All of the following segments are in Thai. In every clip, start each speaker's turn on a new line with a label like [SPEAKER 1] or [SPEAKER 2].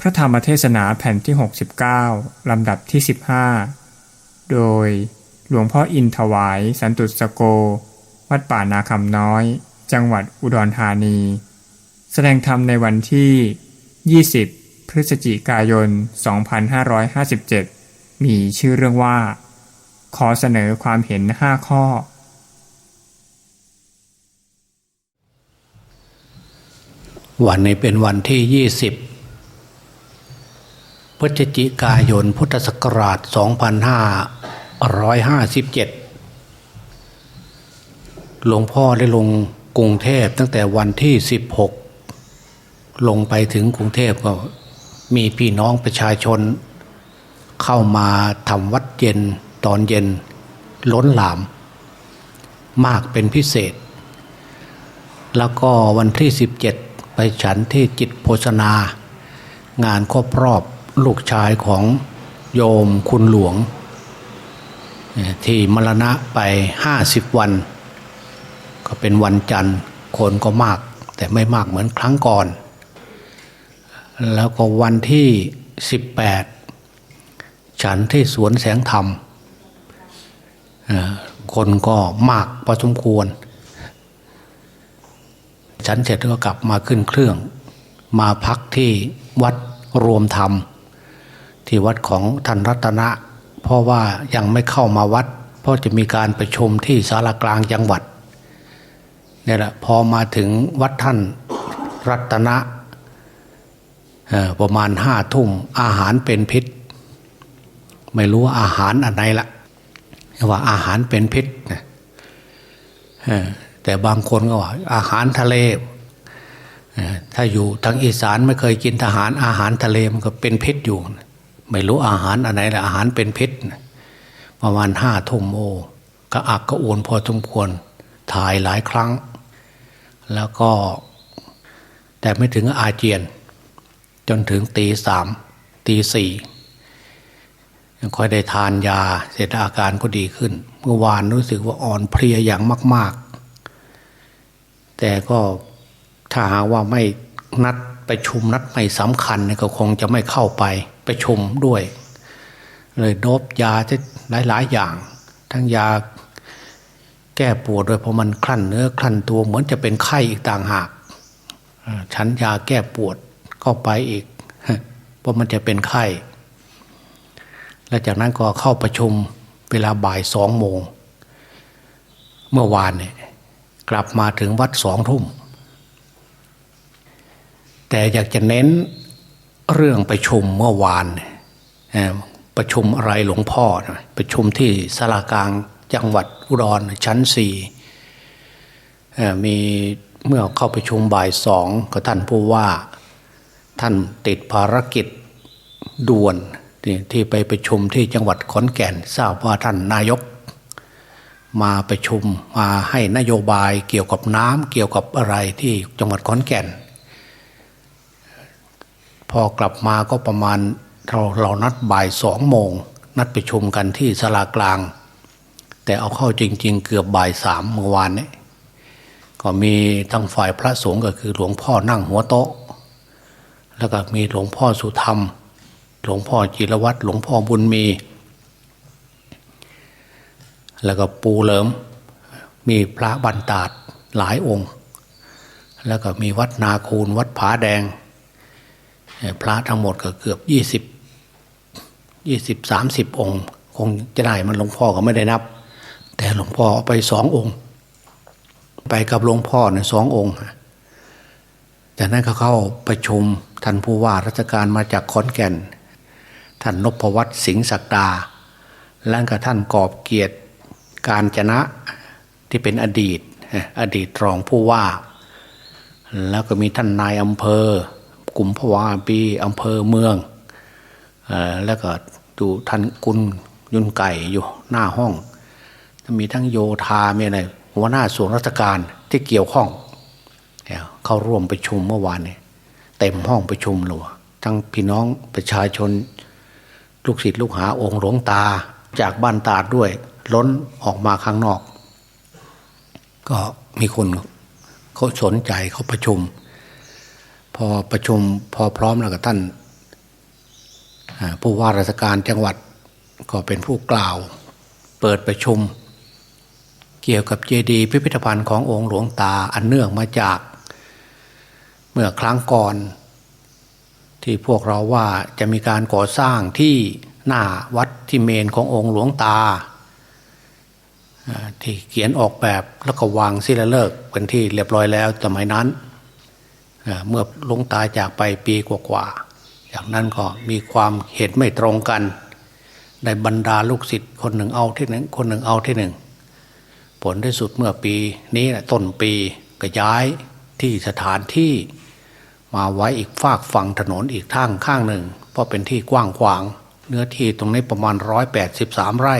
[SPEAKER 1] พระธรรมเทศนาแผ่นที่ 69 ลำดับที่ 15 โดยหลวงพ่ออินถวาย สันตุสโก วัดป่านาคำน้อย จังหวัดอุดรธานี แสดงธรรมในวันที่ 20 พฤศจิกายน 2557 มีชื่อเรื่องว่า ขอเสนอความเห็น 5 ข้อ
[SPEAKER 2] วันนี้เป็นวันที่ 20 พฤศจิกายนพุทธศักราช 2557 หลวงพ่อได้ลงกรุงเทพตั้งแต่วันที่ 16 ลงไปถึงกรุงเทพก็มีพี่น้องประชาชน เข้ามาทำวัดเย็นตอนเย็นล้นหลาม มากเป็นพิเศษ แล้วก็วันที่ 17 ไปฉันที่จิตโภชนา งานครบรอบ ลูกชายของโยมคุณหลวง ที่มรณะไป50วัน ก็เป็นวันจันทร์คนก็มาก แต่ไม่มากเหมือนครั้งก่อน แล้วก็วันที่18ฉันที่สวนแสงธรรม คนก็มากพอสมควร ฉันเสร็จก็กลับมาขึ้นเครื่อง มาพักที่วัดรวมธรรม ที่วัดของท่านรัตนะ เพราะว่ายังไม่เข้ามาวัด เพราะจะมีการประชุมที่ศาลากลางจังหวัดเนี่ยแหละพอมาถึงวัดท่านรัตนะประมาณห้าทุ่มอาหารเป็นพิษ ไม่รู้ว่าอาหารอันไหนละว่าอาหารเป็นพิษนะแต่บางคนก็ว่าอาหารทะเลถ้าอยู่ทางอีสานไม่เคยกินอาหารอาหารทะเลมันก็เป็นพิษอยู่ ไม่รู้อาหารอันไหนละอาหารเป็นพิษประมาณห้าทุ่มโอก็อักก็อวนพอสมควรถ่ายหลายครั้ง แล้วก็ แต่ไม่ถึงอาเจียน จนถึงตีสามตีสี่ยังค่อยได้ทานยาเสร็จอาการก็ดีขึ้น เมื่อวานรู้สึกว่าอ่อนเพลียอย่างมาก ๆ แต่ก็ถ้าหากว่าไม่นัด ไปชุมนัดไม่สำคัญก็คงจะไม่เข้าไปไปชุมด้วย เลยโดบยาที่หลาย ๆ อย่าง ทั้งยาแก้ปวดด้วยเพราะมันคลั่นเนื้อคลั่นตัวเหมือนจะเป็นไข้อีกต่างหากฉันยาแก้ปวดเข้าไปอีกเพราะมันจะเป็นไข้ และจากนั้นก็เข้าประชุมเวลาบ่ายสองโมง เมื่อวานเนี่ยกลับมาถึงวัดสองทุ่ม แต่อยากจะเน้นเรื่องประชุมเมื่อวานประชุมอะไรหลวงพ่อนะประชุมที่สารากลางจังหวัดอุดรชั้นสี่มีเมื่อเข้าประชุมบ่ายสองก็ท่านผู้ว่า ท่านติดภารกิจด่วนที่ที่ไปประชุมที่จังหวัดขอนแก่นทราบว่าท่านนายก มาประชุมมาให้นโยบายเกี่ยวกับน้ำเกี่ยวกับอะไรที่จังหวัดขอนแก่น พอกลับมาก็ประมาณเราเรานัดบ่ายสองโมง นัดประชุมกันที่สลากลาง แต่เอาเข้าจริง ๆ เกือบบ่ายสามเมื่อวานนี้ก็มีทั้งฝ่ายพระสงฆ์ก็คือหลวงพ่อนั่งหัวโต๊ะ แล้วก็มีหลวงพ่อสุธรรม หลวงพ่อจิรวัตรหลวงพ่อบุญมี แล้วก็ปูเหลิม มีพระบันตาดหลายองค์ แล้วก็มีวัดนาคูนวัดผาแดง พระทั้งหมดก็เกือบยี่สิบยี่สิบสามสิบองค์ คงจะได้มันหลวงพ่อก็ไม่ได้นับ แต่หลวงพ่อเอาไปสององค์ ไปกับหลวงพ่อเนี่ยสององค์จากนั้นเขาเข้าประชุมท่านผู้ว่าราชการมาจากขอนแก่น ท่านนพวัตรสิงห์ศักดา และก็ท่านกอบเกียรติการจนะที่เป็นอดีต อดีตรองผู้ว่า แล้วก็มีท่านนายอำเภอ กลุ่มพวาปีอำเภอเมืองอแล้วก็ดูท่านกุลยุนไก่อยู่หน้าห้อง มีทั้งโยธามีอะไรหัวหน้าส่วนราชการที่เกี่ยวข้องเข้าร่วมประชุมเมื่อวานเนี่ยเต็มห้องประชุมเลวทั้งพี่น้องประชาชน ลูกศิษย์ลูกหาองค์หลวงตาจากบ้านตาดด้วย ล้นออกมาข้างนอก ก็มีคนเขาสนใจเขาประชุม พอประชุมพอพร้อมแล้วก็ท่านผู้ว่าราชการจังหวัดก็เป็นผู้กล่าว เปิดประชุม เกี่ยวกับเจดีย์พิพิธภัณฑ์ขององค์หลวงตาอันเนื่องมาจาก เมื่อครั้งก่อน ที่พวกเราว่าจะมีการก่อสร้างที่หน้าวัดที่เมนขององค์หลวงตา ที่เขียนออกแบบแล้วก็วางศิลาฤกษ์เป็นที่เรียบร้อยแล้วสมัยนั้น เมื่อลวงตาจากไปปีกว่าๆจากนั้นก็มีความเห็นไม่ตรงกันในบรรดาลูกศิษย์คนหนึ่งเอาที่หนึ่งคนหนึ่งเอาที่หนึ่ง ผลที่สุดเมื่อปีนี้แหละต้นปีก็ย้ายที่สถานที่มาไว้อีกฝากฝั่งถนนอีกทางข้างหนึ่ง เพราะเป็นที่กว้างขวาง เนื้อที่ตรงนี้ประมาณร้อยแปดสิบสามไร่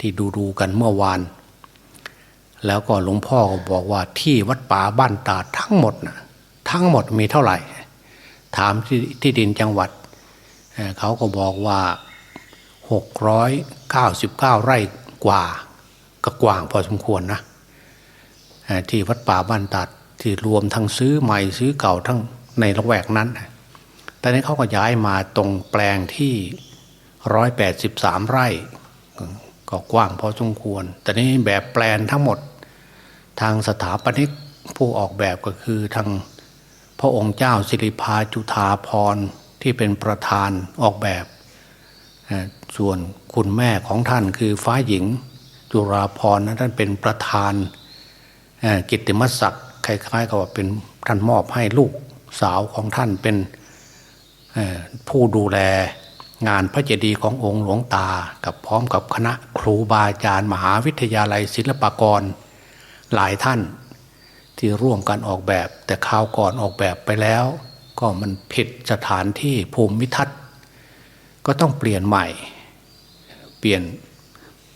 [SPEAKER 2] ที่ดูดูกันเมื่อวาน แล้วก็หลวงพ่อก็บอกว่าที่วัดป่าบ้านตาทั้งหมดนะ ทั้งหมดมีเท่าไหร่ ถามที่ที่ดินจังหวัดเเขาก็บอกว่าหกร้อยเก้าสิบเก้าไร่กว่าก็กว้างพอสมควรนะที่วัดป่าบ้านตัดที่รวมทั้งซื้อใหม่ซื้อเก่าทั้งในละแวกนั้น แต่นี้เขาก็ย้ายมาตรงแปลงที่ร้อยแปดสิบสามไร่ ก็กว้างพอสมควร แต่นี้แบบแปลนทั้งหมดทางสถาปนิกผู้ออกแบบก็คือทาง พระองค์เจ้าสิริพาจุธาพรที่เป็นประธานออกแบบ ส่วนคุณแม่ของท่านคือฟ้าหญิงจุราพรนะท่านเป็นประธานกิตติมศักดิ์คล้ายๆกับว่าเป็นท่านมอบให้ลูกสาวของท่านเป็นผู้ดูแลงานพระเจดีย์ขององค์หลวงตา กับพร้อมกับคณะครูบาอาจารย์มหาวิทยาลัยศิลปากรหลายท่าน ที่ร่วมกันออกแบบ แต่คราวก่อนออกแบบไปแล้ว ก็มันผิดสถานที่ภูมิทัศน์ ก็ต้องเปลี่ยนใหม่ เปลี่ยน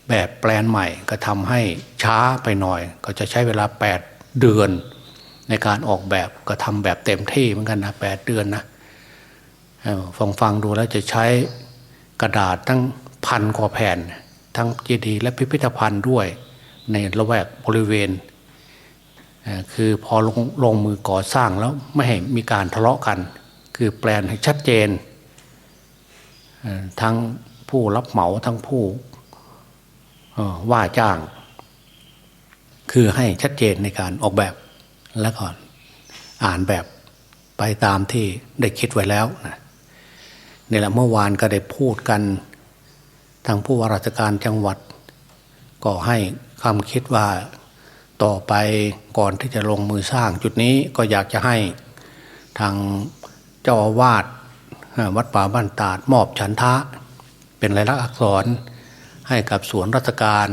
[SPEAKER 2] แบบแปลนใหม่ก็ทำให้ช้าไปหน่อย ก็จะใช้เวลา 8 เดือน ในการออกแบบก็ทำแบบเต็มที่เหมือนกันนะแเดือนนะฟังฟังดูแล้วจะใช้กระดาษตั้งพันกว่าแผ่น ทั้งเจดีย์และพิพิธภัณฑ์ด้วย ในละแวกบริเวณ คือพอลงลงมือก่อสร้างแล้วไม่ให้มีการทะเลาะกัน คือแปลนให้ชัดเจน ทั้งผู้รับเหมาทั้งผู้ว่าจ้าง คือให้ชัดเจนในการออกแบบแล้วก็อ่านแบบไปตามที่ได้คิดไว้แล้วนะนี่แหละเมื่อวานก็ได้พูดกันทางผู้ว่าราชการจังหวัด ก็ให้ความคิดว่า ต่อไปก่อนที่จะลงมือสร้างจุดนี้ก็อยากจะให้ทางเจ้าอาวาสวัดป่าบ้านตาดมอบฉันทะ เป็นลายลักษณ์อักษรให้กับสวนราชการ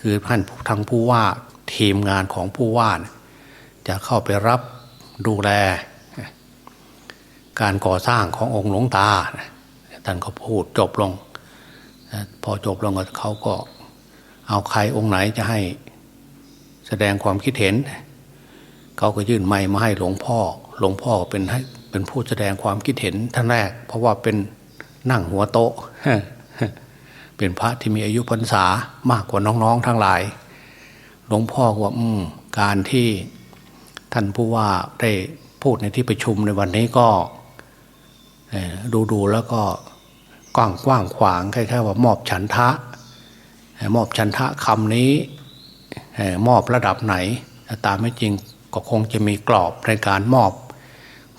[SPEAKER 2] คือท่านทางผู้ว่าทีมงานของผู้ว่าจะเข้าไปรับดูแล การก่อสร้างขององค์หลวงตาท่านก็พูดจบลง พอจบลงเขาก็เอาใครองค์ไหนจะให้ ดงความคิดเห็น เขาก็ยื่นไม้มาให้หลวงพ่อ หลวงพ่อเป็นให้เป็นผู้แสดงความคิดเห็นท่านแรก เพราะว่าเป็นนั่งหัวโต๊ะ เป็นพระที่มีอายุพรรษามากกว่าน้องๆทั้งหลาย หลวงพ่อว่าการที่ท่านผู้ว่าได้พูดในที่ประชุมในวันนี้ก็ดูดูๆแล้วก็กว้างกว้างขวางคล้ายๆว่ามอบฉันทะ มอบฉันทะคำนี้ มอบระดับไหน ตามไม่จริงก็คงจะมีกรอบในการมอบ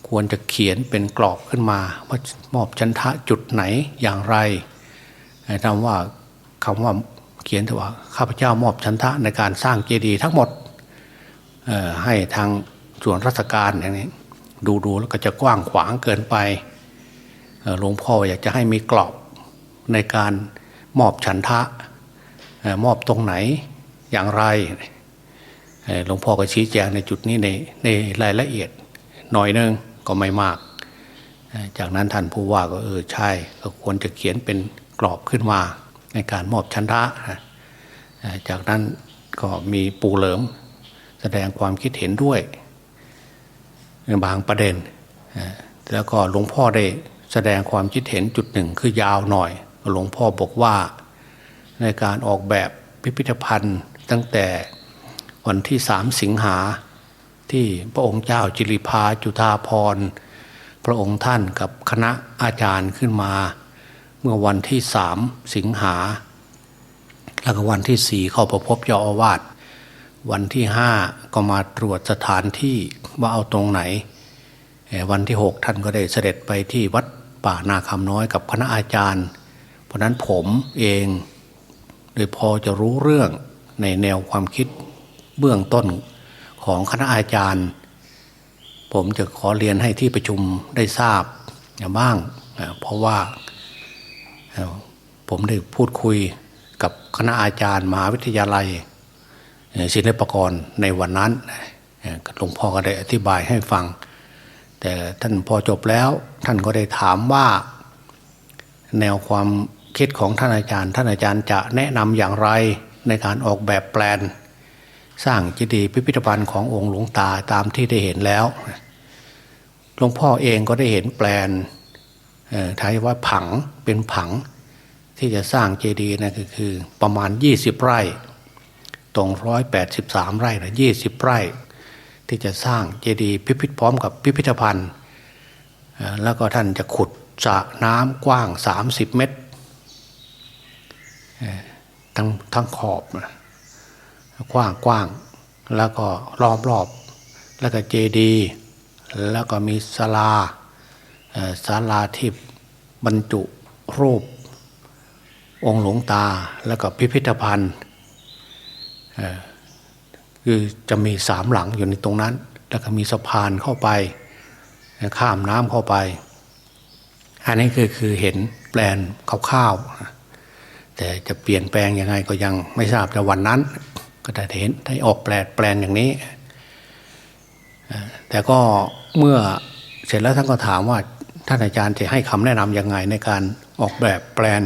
[SPEAKER 2] ควรจะเขียนเป็นกรอบขึ้นมาว่ามอบชันทะจุดไหนอย่างไรคำว่าคำว่าเขียนถว่าข้าพเจ้ามอบชันทะในการสร้างเจดีย์ทั้งหมดให้ทางส่วนราชการอย่างนี้ดูๆแล้วก็จะกว้างขวางเกินไปหลวงพ่ออยากจะให้มีกรอบในการมอบฉันทะมอบตรงไหน อย่างไรหลวงพ่อก็ชี้แจงในจุดนี้ในในรายละเอียดหน่อยนึงก็ไม่มาก จากนั้นท่านผู้ว่าก็เออใช่ก็ควรจะเขียนเป็นกรอบขึ้นมาในการมอบชันทะนะจากนั้นก็มีปูเหลิมแสดงความคิดเห็นด้วยในบางประเด็น แล้วก็หลวงพ่อได้แสดงความคิดเห็นจุดหนึ่งคือยาวหน่อย หลวงพ่อบอกว่าในการออกแบบพิพิธภัณฑ์ ตั้งแต่วันที่สามสิงหาที่พระองค์เจ้าจิริพาจุธาพรพระองค์ท่านกับคณะอาจารย์ขึ้นมา เมื่อวันที่สามสิงหา แล้วก็วันที่สี่เข้าประพบเจ้าอาวาสวันที่ห้าก็มาตรวจสถานที่ว่าเอาตรงไหน วันที่หกท่านก็ได้เสด็จไปที่วัดป่านาคำน้อยกับคณะอาจารย์ เพราะฉะนั้นผมเองโดยพอจะรู้เรื่อง ในแนวความคิดเบื้องต้นของคณะอาจารย์ ผมจะขอเรียนให้ที่ประชุมได้ทราบบ้างเพราะว่าผมได้พูดคุยกับคณะอาจารย์มหาวิทยาลัยศิลปากรในวันนั้นหลวงพ่อก็ได้อธิบายให้ฟัง แต่ท่านพอจบแล้วท่านก็ได้ถามว่า แนวความคิดของท่านอาจารย์ ท่านอาจารย์จะแนะนำอย่างไร ในการออกแบบแปลน สร้างเจดีย์พิพิธภัณฑ์ขององค์หลวงตาตามที่ได้เห็นแล้วหลวงพ่อเองก็ได้เห็นแปลนท้ายว่าผังเป็นผังที่จะสร้างเจดีย์นะก็คือประมาณ 20 ไร่ ตรงร้อยแปดสิบสามไร่นะยี่สิบไร่ ที่จะสร้างเจดีย์พิพิธพร้อมกับพิพิธภัณฑ์แล้วก็ท่านจะขุดสระน้ำกว้าง 30 เมตรเอ่อ ทั้งทั้งขอบกว้างกว้างแล้วก็ล้อมรอบแล้วก็เจดีแล้วก็มีศาลาศาลาที่บรรจุรูป องค์หลวงตาแล้วก็พิพิธภัณฑ์คือจะมีสามหลังอยู่ในตรงนั้น แล้วก็มีสะพานเข้าไป ข้ามน้ำเข้าไป อันนี้คือคือเห็นแปลนคร่าวๆ แต่จะเปลี่ยนแปลงยังไงก็ยังไม่ทราบแต่วันนั้น ก็ได้เห็นได้ออกแปลแปลนอย่างนี้ แต่ก็เมื่อเสร็จแล้วท่านก็ถามว่าท่านอาจารย์จะให้คำแนะนำยังไงในการออกแบบแปลน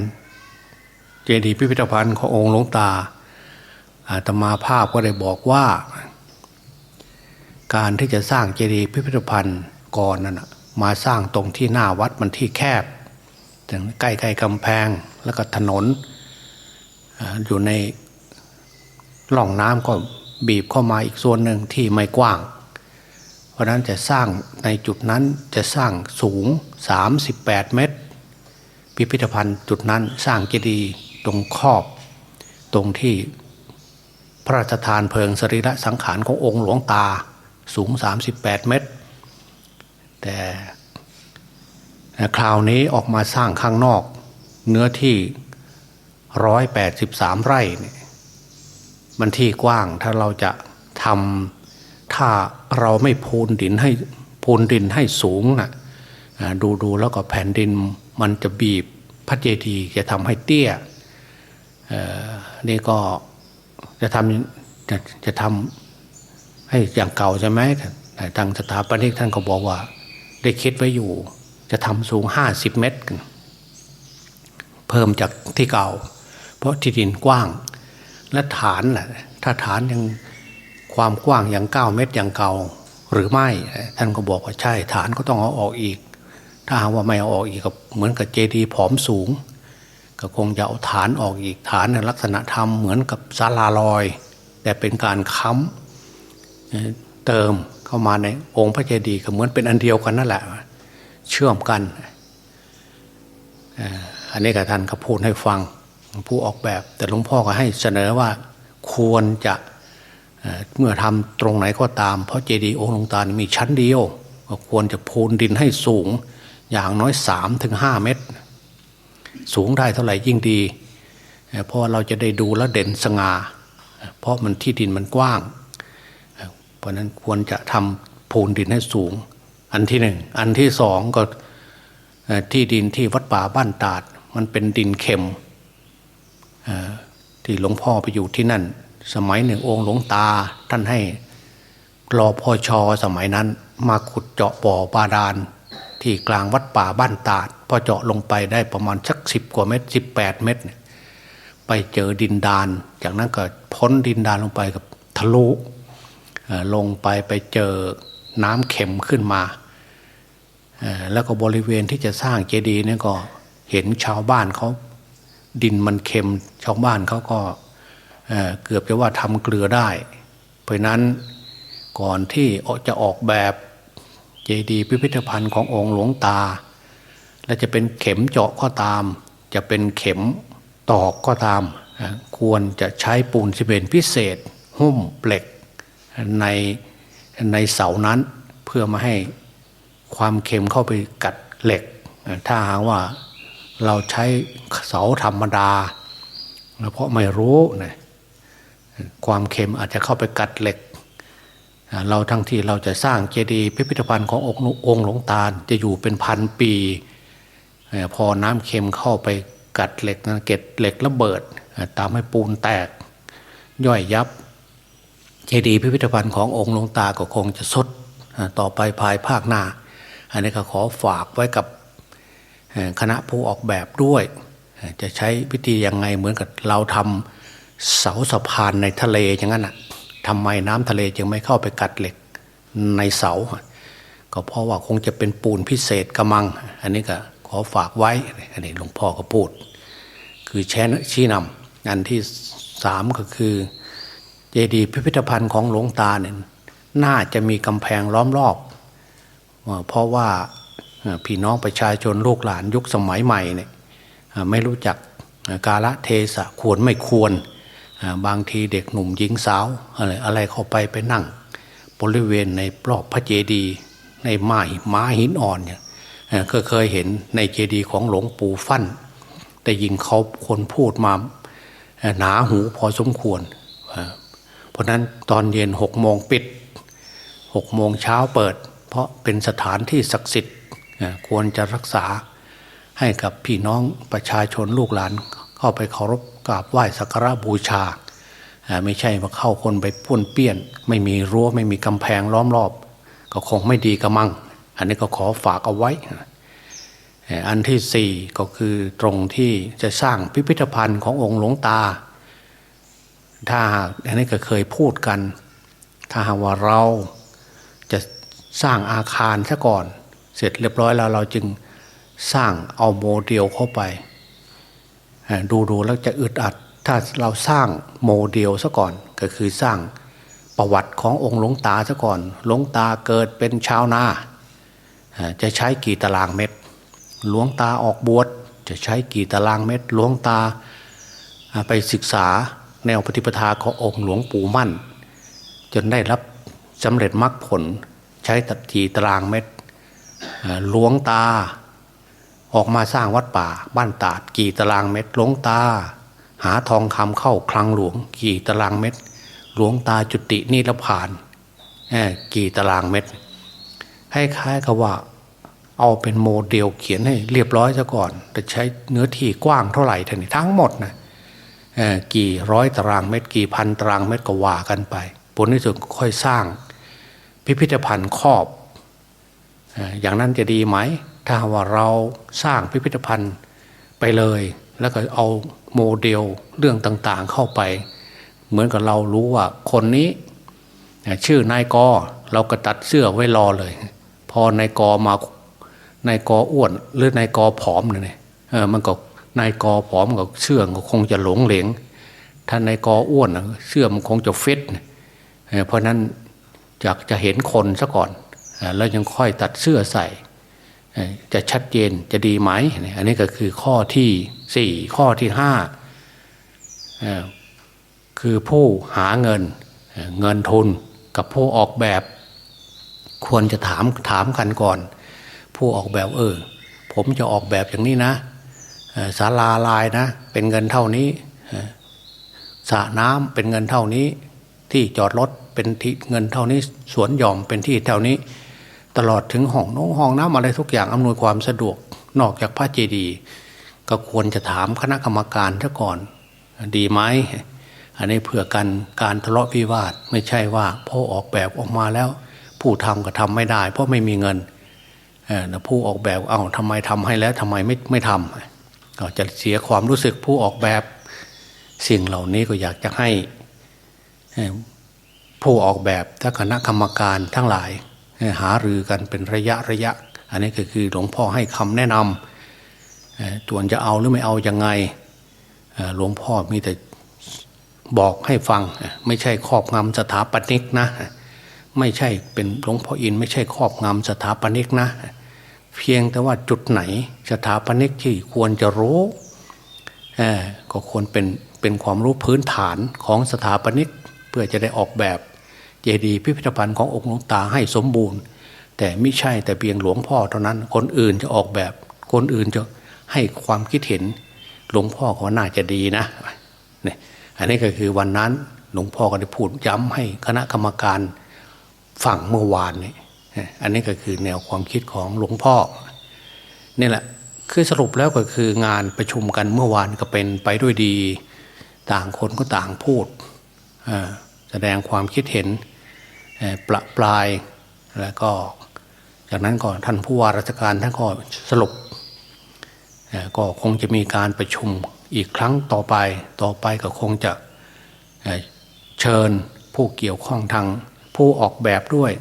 [SPEAKER 2] เจดีย์พิพิธภัณฑ์ขององค์หลวงตาอาตมาภาพก็ได้บอกว่า การที่จะสร้างเจดีย์พิพิธภัณฑ์ก่อนนั้นน่ะมาสร้างตรงที่หน้าวัดมันที่แคบถึงใกล้ๆกำแพงแล้วก็ถนน อยู่ในร่องน้ำก็บีบเข้ามาอีกส่วนหนึ่งที่ไม่กว้าง เพราะฉะนั้นจะสร้างในจุดนั้นจะสร้างสูง 38 เมตร พิพิธภัณฑ์จุดนั้นสร้างเจดีย์ตรงขอบ ตรงที่พระราชทานเพลิงสรีระสังขารขององค์หลวงตาสูง 38 เมตร แต่คราวนี้ออกมาสร้างข้างนอก เนื้อที่ 183ไร่เนี่ยมันที่กว้างถ้าเราจะทำถ้าเราไม่พูนดินให้พูนดินให้สูงนะอ่าดูดูแล้วก็แผ่นดินมันจะบีบพระเจดีย์จะทำให้เตี้ยนี่ก็จะทำจะจะทำให้อย่างเก่าใช่ไหมทางสถาปนิกท่านก็บอกว่า ได้คิดไว้อยู่ จะทำสูงห้าสิบเมตร เพิ่มจากที่เก่า เพราะที่ดินกว้าง และฐานแหละถ้าฐานยังความกว้างอย่างเก้าเมตรอย่างเก่าหรือไม่ท่านก็บอกว่าใช่ฐานก็ต้องเอาออกอีก ถ้าหากว่าไม่เอาออกอีกก็เหมือนกับเจดีย์ผอมสูง ก็คงจะเอาฐานออกอีกฐานในลักษณะธรรมเหมือนกับศาลาลอย แต่เป็นการค้ำเอ่อเติมเข้ามาในองค์พระเจดีย์ก็เหมือนเป็นอันเดียวกันนั่นแหละ เชื่อมกันอันนี้กับท่านก็พูดให้ฟัง ผู้ออกแบบ แต่หลวงพ่อก็ให้เสนอว่าควรจะเมื่อทำตรงไหนก็ตาม เพราะเจดีย์องค์หลวงตานี่มีชั้นเดียวก็ควรจะพูนดินให้สูง อย่างน้อยสามถึงห้าเมตร สูงได้เท่าไหร่ยิ่งดี เพราะาเราจะได้ดูแลเด่นสง่าเพราะมันที่ดินมันกว้าง เพราะนั้นควรจะทำพูนดินให้สูง อันที่หนึ่งอันที่สองก็ที่ดินที่วัดป่าบ้านตาด มันเป็นดินเค็ม ที่หลวงพ่อไปอยู่ที่นั่น สมัยหนึ่งองค์หลวงตาท่านให้รอพอชอสมัยนั้นมาขุดเจาะบ่อบาดาล ที่กลางวัดป่าบ้านตาดพอเจาะลงไปได้ประมาณสักสิบกว่าเมตรสิบแปดเมตร ไปเจอดินดาน จากนั้นก็พ้นดินดานลงไปกับทะลุลงไปไปเจอน้ำเข็มขึ้นมา แล้วก็บริเวณที่จะสร้างเจดีย์นี่ก็เห็นชาวบ้านเขา ดินมันเค็มชาวบ้านเขาก็เเกือบจะว่าทำเกลือได้ เพราะนั้นก่อนที่จะออกแบบเจดีย์พิพิธภัณฑ์ขององค์หลวงตา และจะเป็นเข็มเจาะก็ตาม จะเป็นเข็มตอกก็ตามาควรจะใช้ปูนซีเมนต์พิเศษ หุ้มเหล็กในในเสานั้นเพื่อมาให้ความเค็มเข้าไปกัดเหล็ก ถ้าหากว่า เราใช้เสาธรรมดา เพราะไม่รู้นะความเค็มอาจจะเข้าไปกัดเหล็ก เราทั้งที่เราจะสร้างเจดีย์พิพิธภัณฑ์ขององค์องค์หลวงตาจะอยู่เป็นพันปี พอน้ำเค็มเข้าไปกัดเหล็กนะเก็ดเหล็กระเบิดตามให้ปูนแตก ย่อยยับ เจดีย์พิพิธภัณฑ์ขององค์หลวงตาก็คงจะสดต่อไปภายภาคหน้า อันนี้ก็ขอฝากไว้กับ คณะผู้ออกแบบด้วย จะใช้วิธียังไงเหมือนกับเราทำเสาสะพานในทะเลอย่างนั้นอะทำไมน้ำทะเลจึงไม่เข้าไปกัดเหล็กในเสา ก็เพราะว่าคงจะเป็นปูนพิเศษกระมัง อันนี้ก็ขอฝากไว้ อันนี้หลวงพ่อก็พูด คือแชนชี้นำอันที่สามก็คือเจดีย์พิพิธภัณฑ์ของหลวงตาเนี่ยน่าจะมีกำแพงล้อมรอบ เพราะว่า พี่น้องประชาชนลูกหลานยุคสมัยใหม่เนี่ยไม่รู้จักกาละเทศะควรไม่ควร บางทีเด็กหนุ่มหญิงสาวอะไรอะไรเข้าไปไปนั่ง บริเวณในรอบพระเจดีย์ในไม้ไม้หินอ่อนเนี่ยก็เคยเห็นในเจดีย์ของหลวงปู่ฟั่นแต่ยิงเขาคนพูดมาหนาหูพอสมควร เพราะนั้นตอนเย็นหกโมงปิดหกโมงเช้าเปิด เพราะเป็นสถานที่ศักดิ์สิทธิ์ ควรจะรักษาให้กับพี่น้องประชาชนลูกหลานเข้าไปเคารพกราบไหว้สักการะบูชา ไม่ใช่มาเข้าคนไปป้วนเปี้ยน ไม่มีรั้วไม่มีกำแพงล้อมรอบ ก็คงไม่ดีกระมัง อันนี้ก็ขอฝากเอาไว้ อันที่สี่ก็คือตรงที่จะสร้างพิพิธภัณฑ์ขององค์หลวงตา ถ้าอันนี้ก็เคยพูดกัน ถ้าหากว่าเราจะสร้างอาคารซะก่อน เสร็จเรียบร้อยแล้วเราจึงสร้างเอาโมเดลเข้าไป ดูดูแล้วจะอึดอัด ถ้าเราสร้างโมเดลซะก่อนก็คือสร้างประวัติขององค์หลวงตาซะก่อนหลวงตาเกิดเป็นชาวนาจะใช้กี่ตารางเมตรหลวงตาออกบวชจะใช้กี่ตารางเมตรหลวงตาไปศึกษาแนวปฏิปทาขององค์หลวงปู่มั่น จนได้รับสำเร็จมรรคผลใช้ตัดกี่ตารางเมตร หลวงตา ออกมาสร้างวัดป่า บ้านตาดกี่ตารางเมตรหลวงตา หาทองคำเข้าคลังหลวง กี่ตารางเมตร หลวงตาจุตินิรพานเอ่อกี่ตารางเมตรคล้ายๆกับว่าเอาเป็นโมเดลเขียนให้เรียบร้อยซะก่อน แต่ใช้เนื้อที่กว้างเท่าไหร่ท่านี่ทั้งหมดนะกี่ร้อยตารางเมตร กี่พันตารางเมตรก็ว่ากันไป ผลที่สุดค่อยสร้าง พิพิธภัณฑ์ครอบ อย่างนั้นจะดีไหม ถ้าว่าเราสร้างพิพิธภัณฑ์ไปเลย แล้วก็เอาโมเดลเรื่องต่างๆเข้าไป เหมือนกับเรารู้ว่าคนนี้ชื่อนายกอเราก็ตัดเสื้อไว้รอเลย พอนายกอมานายกออ้วนหรือนายกอผอมเนี่ยเออมันก็นายกอผอมกับเสื้อก็คงจะหลงเหลงถ้านายกออ้วนเสื้อมันคงจะฟิตเออเพราะนั้นอยากจะเห็นคนซะก่อน แล้วยังค่อยตัดเสื้อใส่จะชัดเจนจะดีไหม อันนี้ก็คือข้อที่สี่ข้อที่ห้าคือผู้หาเงินเงินทุนกับผู้ออกแบบ ควรจะถามถามกันก่อน ผู้ออกแบบเออ ผมจะออกแบบอย่างนี้นะศาลาลายนะ เป็นเงินเท่านี้สระน้ำเป็นเงินเท่านี้ ที่จอดรถเป็นที่เงินเท่านี้สวนหย่อมเป็นที่เท่านี้ ตลอดถึงห้องน้องห้องน้ำอะไรทุกอย่างอำนวยความสะดวกนอกจากพระเจดีย์ก็ควรจะถามคณะกรรมการซะก่อน ดีไหมอันนี้เพื่อกันการทะเลาะวิวาทไม่ใช่ว่าพอออกแบบออกมาแล้ว ผู้ทำก็ทำไม่ได้ เพราะไม่มีเงินผู้ออกแบบเอาทำไมทำให้แล้วทำไมไม่ไม่ทำก็จะเสียความรู้สึกผู้ออกแบบสิ่งเหล่านี้ก็อยากจะให้ผู้ออกแบบถ้าคณะกรรมการทั้งหลาย หารือกันเป็นระยะระยะ อันนี้ก็คือหลวงพ่อให้คำแนะนำเอ่อส่วนจะเอาหรือไม่เอายังไงหลวงพ่อมีแต่บอกให้ฟัง ไม่ใช่ครอบงำสถาปนิกนะ ไม่ใช่เป็นหลวงพ่ออิน ไม่ใช่ครอบงำสถาปนิกนะ เพียงแต่ว่าจุดไหนสถาปนิกที่ควรจะรู้ก็ควรเป็นเป็นความรู้พื้นฐานของสถาปนิก เพื่อจะได้ออกแบบ เจดีย์พิพิธภัณฑ์ขององค์หลวงตาให้สมบูรณ์ แต่ไม่ใช่แต่เพียงหลวงพ่อเท่านั้น คนอื่นจะออกแบบ คนอื่นจะให้ความคิดเห็น หลวงพ่อก็น่าจะดีนะเนี่ยอันนี้ก็คือวันนั้นหลวงพ่อก็ได้พูดย้ำให้คณะกรรมการฝั่งเมื่อวานนี่อันนี้ก็คือแนวความคิดของหลวงพ่อนี่แหละคือสรุปแล้วก็คืองานประชุมกันเมื่อวานก็เป็นไปด้วยดี ต่างคนก็ต่างพูดอ่อ แสดงความคิดเห็นประปรายแล้วก็จากนั้นก็ท่านผู้ว่าราชการท่านก็สรุปก็คงจะมีการประชุมอีกครั้งต่อไปต่อไปก็คงจะเชิญผู้เกี่ยวข้องทางผู้ออกแบบด้วย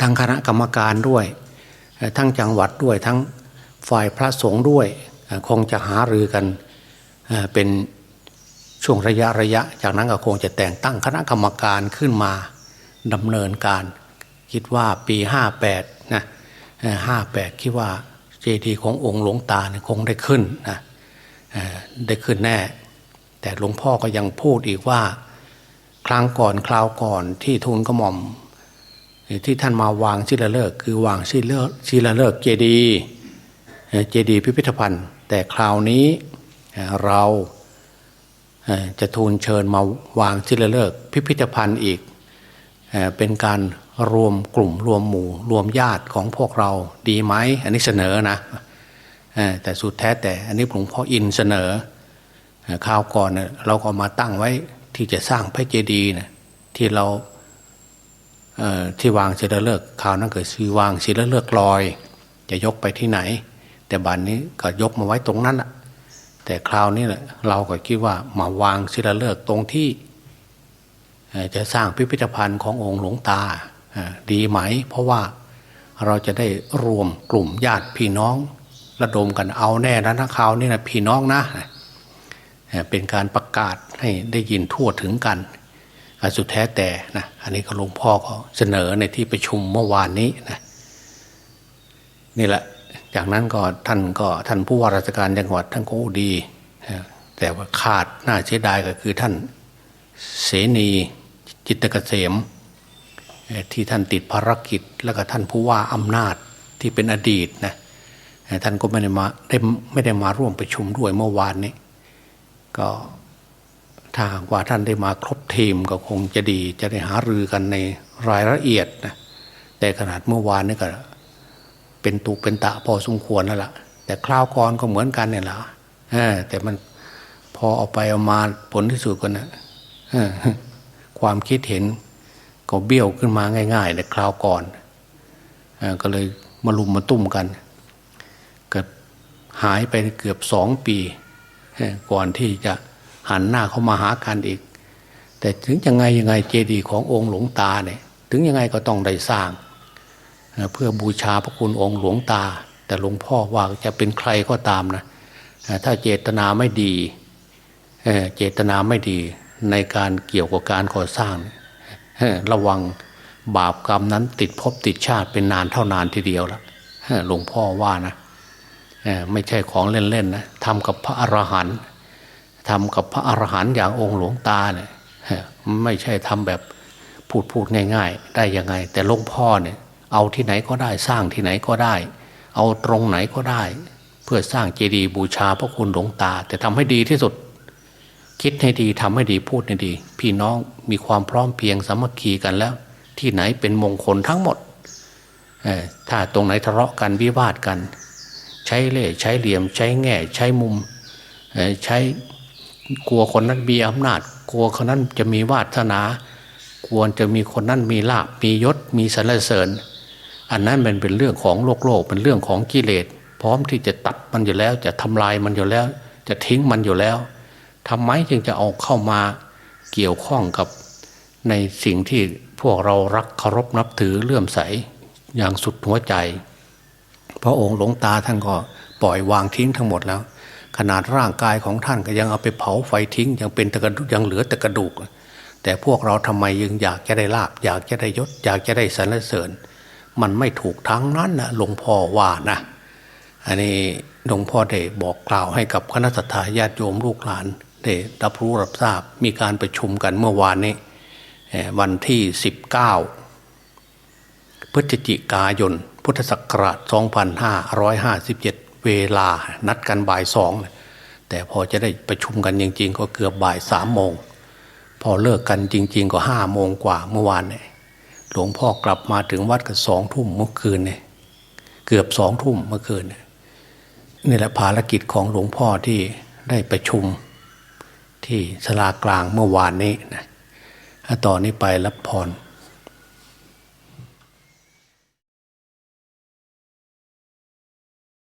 [SPEAKER 2] ทางคณะกรรมการด้วย ทั้งจังหวัดด้วยทั้งฝ่ายพระสงฆ์ด้วย คงจะหารือกันเป็น ช่วงระยะระยะ จากนั้นก็คงจะแต่งตั้งคณะกรรมการขึ้นมาดำเนินการ คิดว่าปี 58นะห้าแปดคิดว่าเจดีย์ขององค์หลวงตาเนี่ยคงได้ขึ้นนะได้ขึ้นแน่ แต่หลวงพ่อก็ยังพูดอีกว่า ครั้งก่อนคราวก่อนที่ทูลกระหม่อม ที่ท่านมาวางศิลาฤกษ์คือวางศิลาศิลาฤกษ์เจดีย์เจดีย์พิพิธภัณฑ์ แต่คราวนี้เรา จะทูลเชิญมาวางศิลาฤกษ์พิพิธภัณฑ์อีกเป็นการรวมกลุ่มรวมหมู่ รวมญาติของพวกเราดีไหมอันนี้เสนอนะแต่สุดแท้แต่อันนี้หลวงพ่ออินเสนอเอ่าวก่อนเราก็มาตั้งไว้ที่จะสร้างพระเจดีย์นะที่เราที่วางศิลาฤกษ์คราวนั้นเกิดชื่อวางศิลาฤกษ์ลอย จะยกไปที่ไหน แต่บัดนนี้ก็ยกมาไว้ตรงนั้น แต่คราวนี้แหละเราก็คิดว่ามาวางศิลาฤกษ์ตรงที่ จะสร้างพิพิธภัณฑ์ขององค์หลวงตาดีไหม เพราะว่าเราจะได้รวมกลุ่มญาติพี่น้อง ระดมกันเอาแน่นะนักข่าวนี่นะพี่น้องนะ เป็นการประกาศให้ได้ยินทั่วถึงกันสุดแท้แต่นะอันนี้ก็หลวงพ่อก็เสนอในที่ประชุมเมื่อวานนี้นะนี่แหละ จากนั้นก็ท่านก็ท่านผู้ว่าราชการจังหวัดท่านก็ดี แต่ว่าขาดน่าเสียดายก็คือท่านเสนีจิตเกษมเอ่อที่ท่านติดภารกิจ แล้วก็ท่านผู้ว่าอำนาจที่เป็นอดีตนะท่านก็ไม่ได้มาได้ไม่ได้มาร่วมประชุมด้วยเมื่อวานนี้ ก็ถ้าหากว่าท่านได้มาครบทีมก็คงจะดีจะได้หารือกันในรายละเอียดนะแต่ขนาดเมื่อวานนี่ก็ เป็นตุเป็นตะพอสมควรแล้วล่ะ แต่คราวก่อนก็เหมือนกันเนี่ยแหละแต่มันพอเอาไปเอามาผลที่สุดก็นะเออความคิดเห็นก็เบี้ยวขึ้นมาง่ายๆในคราวก่อนอก็เลยมาลุมมาตุ้มกันก็หายไปเกือบสองปี ก่อนที่จะหันหน้าเข้ามาหากันอีก แต่ถึงยังไงยังไงเจดีย์ขององค์หลวงตาเนี่ย ถึงยังไงก็ต้องได้สร้าง เพื่อบูชาพระคุณองค์หลวงตา แต่หลวงพ่อว่าจะเป็นใครก็ตามนะถ้าเจตนาไม่ดีเจตนาไม่ดีในการเกี่ยวกับการก่อสร้าง ระวังบาปกรรมนั้นติดภพติดชาติเป็นนานเท่านานทีเดียวละเอ่อหลวงพ่อว่านะไม่ใช่ของเล่นๆนะทำกับพระอรหันต์ทำกับพระอรหันต์อย่างองค์หลวงตาเนี่ยไม่ใช่ทำแบบพูดพูดง่าย ๆ ได้ยังไง แต่หลวงพ่อเนี่ย เอาที่ไหนก็ได้สร้างที่ไหนก็ได้ เอาตรงไหนก็ได้ เพื่อสร้างเจดีย์บูชาพระคุณหลวงตา แต่ทำให้ดีที่สุด คิดให้ดีทำให้ดีพูดให้ดี พี่น้องมีความพร้อมเพียงสามัคคีกันแล้ว ที่ไหนเป็นมงคลทั้งหมดถ้าตรงไหนทะเลาะกันวิวาทกัน ใช้เล่ใช้เหลี่ยมใช้แง่ใช้มุมใช้กลัวคนนั้นมีอำนาจ กลัวคนนั้นจะมีวาสนากลัวจะมีคนนั้นมีลาบมียศมีสรรเสริญ อันนั้นมันเป็นเรื่องของโลกโลกเป็นเรื่องของกิเลสพร้อมที่จะตัดมันอยู่แล้ว จะทำลายมันอยู่แล้ว จะทิ้งมันอยู่แล้วทำไมจึงจะเอาเข้ามาเกี่ยวข้องกับในสิ่งที่พวกเรารักเคารพนับถือเลื่อมใสอย่างสุดหัวใจ พระองค์หลวงตาท่านก็ปล่อยวางทิ้งทั้งหมดแล้ว ขนาดร่างกายของท่านก็ยังเอาไปเผาไฟทิ้ง ยังเป็นต่กระดูกยังเหลือแต่กระดูกแแต่พวกเราทำไมยังอยากจะได้ลาบอยากจะได้ยศ อยากจะได้สรรเสริญ มันไม่ถูกทั้งนั้นนะหลวงพ่อว่านะอันนี้หลวงพ่อได้บอกกล่าวให้กับคณะสัตยาญาติโยมลูกหลานได้รับรู้รับทราบมีการประชุมกันเมื่อวานนี้วันที่ 19 พฤศจิกายน พุทธศักราช 2557 เวลานัดกันบ่ายสองแต่พอจะได้ประชุมกันจริง ๆ ก็เกือบบ่ายสามโมง พอเลิกกันจริง ๆ ก็ห้าโมงกว่าเมื่อวานเนี่ย หลวงพ่อกลับมาถึงวัดกันสองทุ่มเมื่อคืนเนี่ยเกือบสองทุ่มเมื่อคืนเนี่ยนี่แหละภารกิจของหลวงพ่อที่ได้ประชุมที่สลากลางเมื่อวานนี้นะต่อนนี้ไปรับพร